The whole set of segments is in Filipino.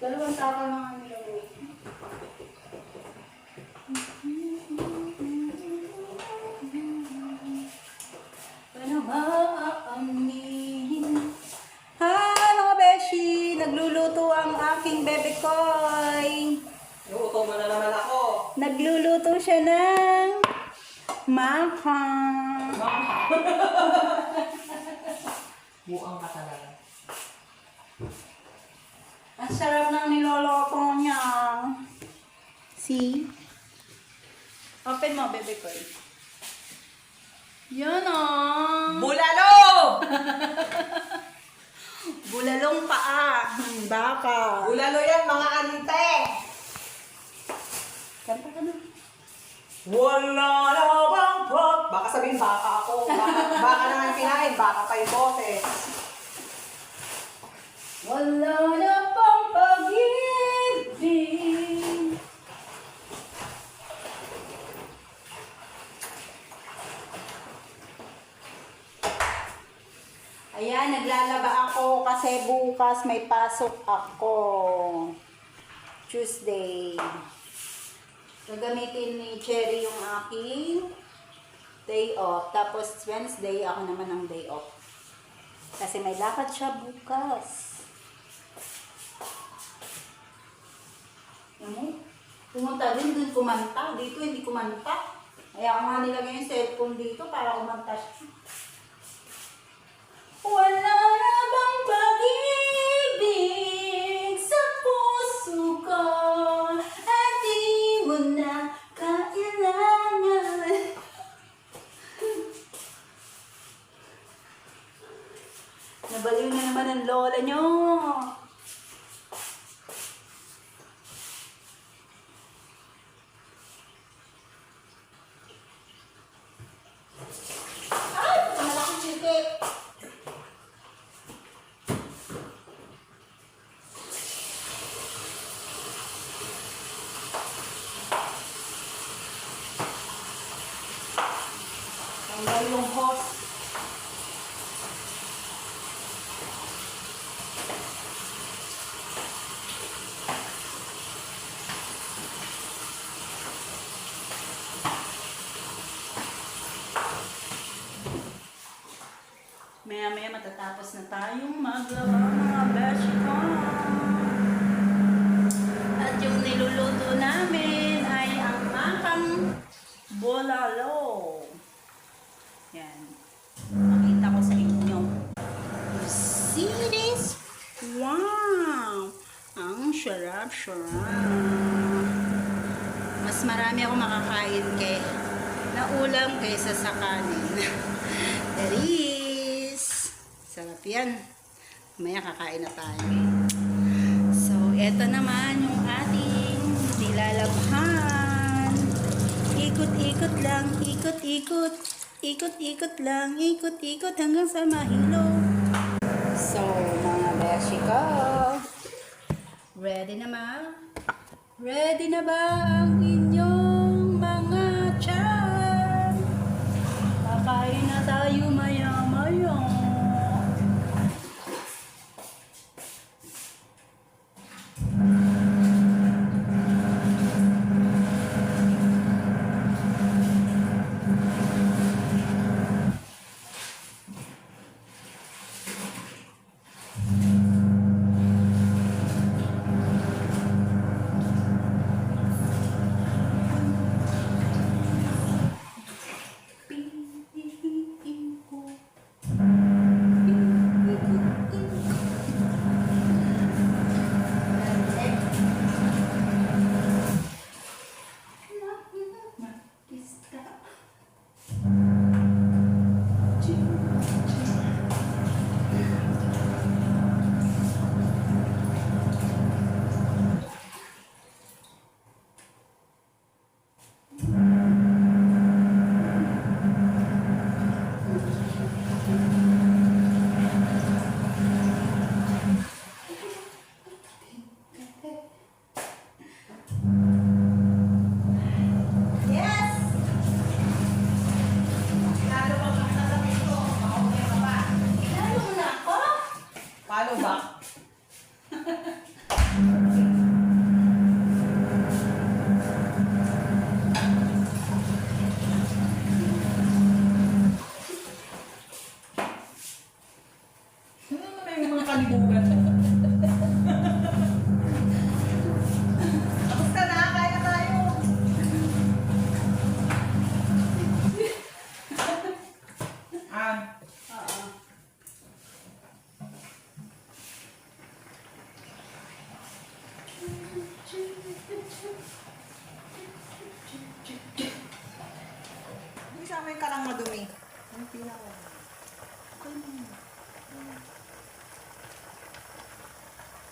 Dalawang tapa ng ano lang. Paano ba aaminin? Hi mga beshi! Nagluluto ang aking bebe koy. Luto mo na naman ako. Nagluluto siya ng maha. Buang ka talaga. Ang sarap ng niloloto niya. See? Open mo, bebe koy. Yan ah. Bulalo! Bulalong paa. Baka. Bulalo yan, mga ante! Kanta ka na. Wala na bang pag... Baka sabihin baka ako. Baka, baka naman kinain, baka pa yung boses. Wala na pang pag-ibig. Ayan, naglalaba ako kasi bukas may pasok ako. Tuesday. Gagamitin ni Cherry yung aking day off. Tapos Wednesday, ako naman ang day off. Kasi may lakad siya bukas. Ano? Pumunta din dun kumanta. Dito hindi kumanta. Kaya ako nga nilagay yung cellphone dito para kumanta siya. Naman ang lola nyo. Ay! Malaking matatapos na tayong maglaba mga beshi ko. At yung niluluto namin ay ang makang bolalo. Yan. Makita ko sa inyo. See this? Wow! Ang sarap-sarap. Mas marami ako makakain kay na ulam kaysa sa kanin. Sarap yan. Maya kakain na tayo. So, eto naman yung ating nilalabhan. Ikot-ikot lang, ikot-ikot. Ikot-ikot lang, ikot-ikot hanggang sa mahilo. So, mga beshi ko. Ready na ba? Ready na ba ang inyong mga tiyan? Kakain na tayo maya-maya. nakakalimutan.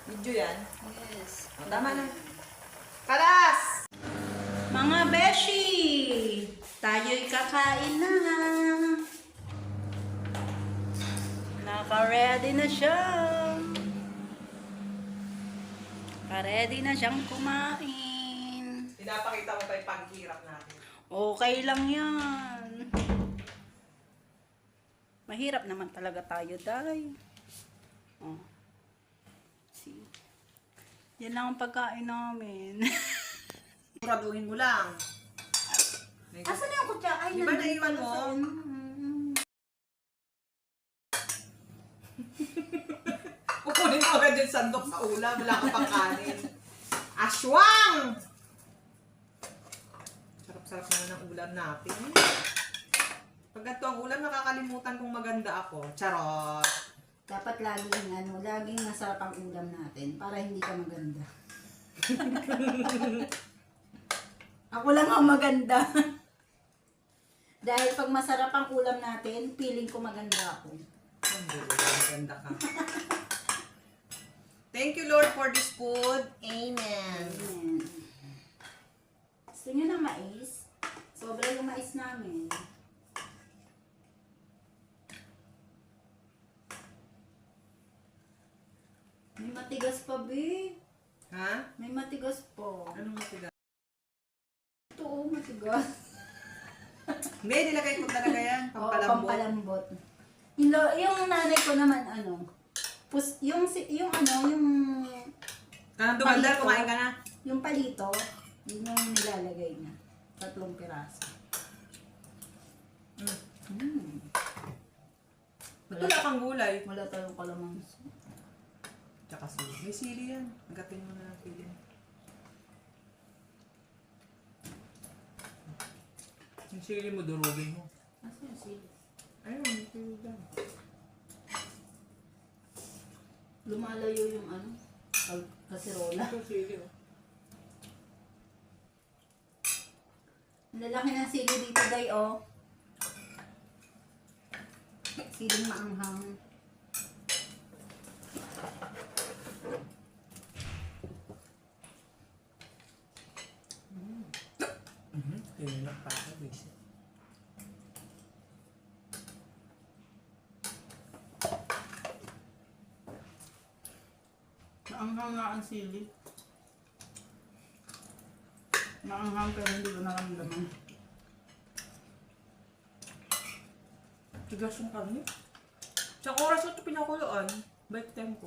Video yan. Yes. Oh, tama na. Kalas! Mga beshi, tayo'y kakain na. Naka-ready na siya. Naka-ready na siyang kumain. Pinapakita mo pa yung paghirap natin. Okay lang yan. Mahirap naman talaga tayo, Day. Oh. Yan lang ang pagkain namin. Siguraduhin mo lang. Asan yung kutsa? Ay, Di ba nandun naiwan pala mo? sa- Mm. Kukunin mo agad yung sandok sa ulam. Wala ka pang kanin. Aswang! Sarap-sarap naman ang ulam natin. Pag ganito ang ulam, nakakalimutan kung maganda ako. Charot! Dapat laging ano, laging masarap ang ulam natin para hindi ka maganda. Ako lang ang maganda. Dahil pag masarap ang ulam natin, feeling ko maganda ako. Maganda ka. Thank you, Lord, for this food. Amen. Amen. Gusto nyo ng mais? Sobra yung mais namin. May matigas pa, be. Ha? May matigas pa. Anong matigas? Ito, oh, matigas. Hindi, nilagay ko talaga yan. Oo, Pampalambot. pampalambot. Yung, yung nanay ko naman, ano, pus, yung, yung ano, yung, Kanang dumandar, kumain ka na. yung palito, yun yung nilalagay niya. Tatlong piraso. Mm. Hmm. Ba't wala kang gulay? Wala tayong kalamansi. Tsaka sili. May sili yan. Agatin mo na ng sili. Yung sili mo, durugin mo. Asa yung sili? Ayun, may sili dyan. Lumalayo yung ano, kasirola. Ito sili, oh. Lalaki ng sili dito, day, oh. Siling maanghang. Mhm. Tinulak pa ako, busy. Maanghang nga ang sili. Maanghang pero hindi ko naramdaman. Tigas yung kami. Sa oras ko ito pinakuluan. Bike tempo.